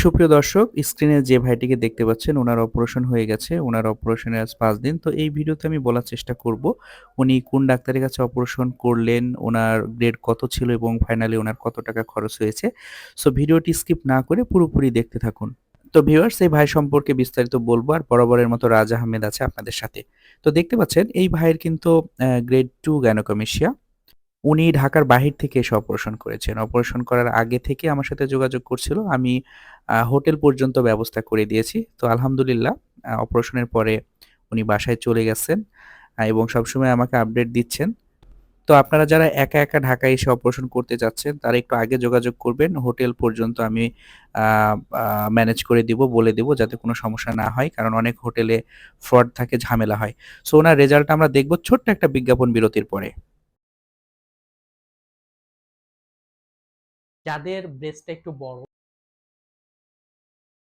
সুপ্রিয় দর্শক, স্ক্রিনে যে ভাইটিকে দেখতে পাচ্ছেন, ওনার অপারেশন হয়ে গেছে, ওনার অপারেশনের আজ পাঁচ দিন। তো এই ভিডিওতে আমি বলার চেষ্টা করব, উনি কোন ডাক্তারের কাছে অপারেশন করলেন, ওনার গ্রেড কত ছিল এবং ফাইনালি ওনার কত টাকা খরচ হয়েছে। সো ভিডিওটি স্কিপ না করে পুরোপুরি দেখতে থাকুন। তো ভিউয়ার্স এই ভাই সম্পর্কে বিস্তারিত বলব, আর বরাবরের মতো রাজ আহমেদ আছে আপনাদের সাথে। তো দেখতে পাচ্ছেন, এই ভাইয়ের কিন্তু গ্রেড টু গ্যানোকমিশিয়া উনি ঢাকার বাহির থেকে এসে অপারেশন করেছেন। অপারেশন করার আগে থেকে আমার সাথে যোগাযোগ করছিল। আমি হোটেল পর্যন্ত ব্যবস্থা করে দিয়েছি। তো আলহামদুলিল্লাহ অপারেশনের পরে উনি বাসায় চলে গেছেন এবং সবসময় আমাকে আপডেট দিচ্ছেন। তো আপনারা যারা একা একা ঢাকায় এসে অপারেশন করতে যাচ্ছেন, তারা একটু আগে যোগাযোগ করবেন। হোটেল পর্যন্ত আমি ম্যানেজ করে দিব, বলে দিব যাতে কোনো সমস্যা না হয়, কারণ অনেক হোটেলে ফ্রড থাকে, ঝামেলা হয়। সো ওনার রেজাল্ট আমরা দেখব ছোট্ট একটা বিজ্ঞাপন বিরতির পরে। যাদের ব্রেস্টটা একটু বড়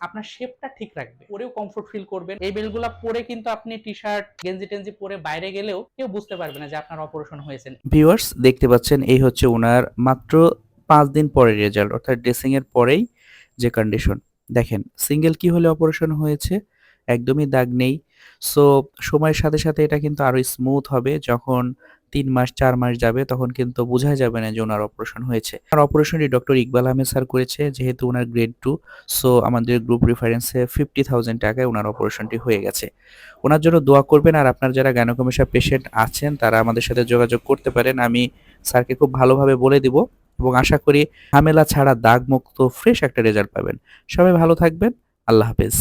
আপনার শেপটা ঠিক রাখবে। পরেও কমফোর্ট ফিল করবেন। এই বেলগুলা পরে কিন্তু আপনি টি শার্ট গেঞ্জি টেঞ্জি পরে বাইরে গেলেও কেউ বুঝতে পারবে না যে আপনার অপারেশন হয়েছে ভিউয়ার্স দেখতে পাচ্ছেন, এই হচ্ছে ওনার মাত্র পাঁচ দিন পরের রেজাল্ট অর্থাৎ ড্রেসিং এর পরেই যে কন্ডিশন দেখেন সিঙ্গেল কি হলে অপারেশন হয়েছে? একদমই দাগ নেই। সো সময়ের সাথে সাথে এটা কিন্তু আরও স্মুথ হবে। যখন তিন মাস, চার মাস যাবে, তখন কিন্তু বোঝা যাবে না যে ওনার অপারেশন হয়েছে। আর অপারেশনটি ডক্টর ইকবাল আহমেদ স্যার করেছে, যেহেতু ওনার গ্রেড টু সো আমাদের গ্রুপ রেফারেন্সে ফিফটি থাউজেন্ড টাকায় ওনার অপারেশনটি হয়ে গেছে। ওনার জন্য দোয়া করবেন, আর আপনার যারা গ্যানোকমিশা পেশেন্ট আছেন, তারা আমাদের সাথে যোগাযোগ করতে পারেন। আমি স্যারকে খুব ভালোভাবে বলে দিব এবং আশা করি ঝামেলা ছাড়া দাগমুক্ত ফ্রেশ একটা রেজাল্ট পাবেন। সবাই ভালো থাকবেন। আল্লাহ হাফেজ।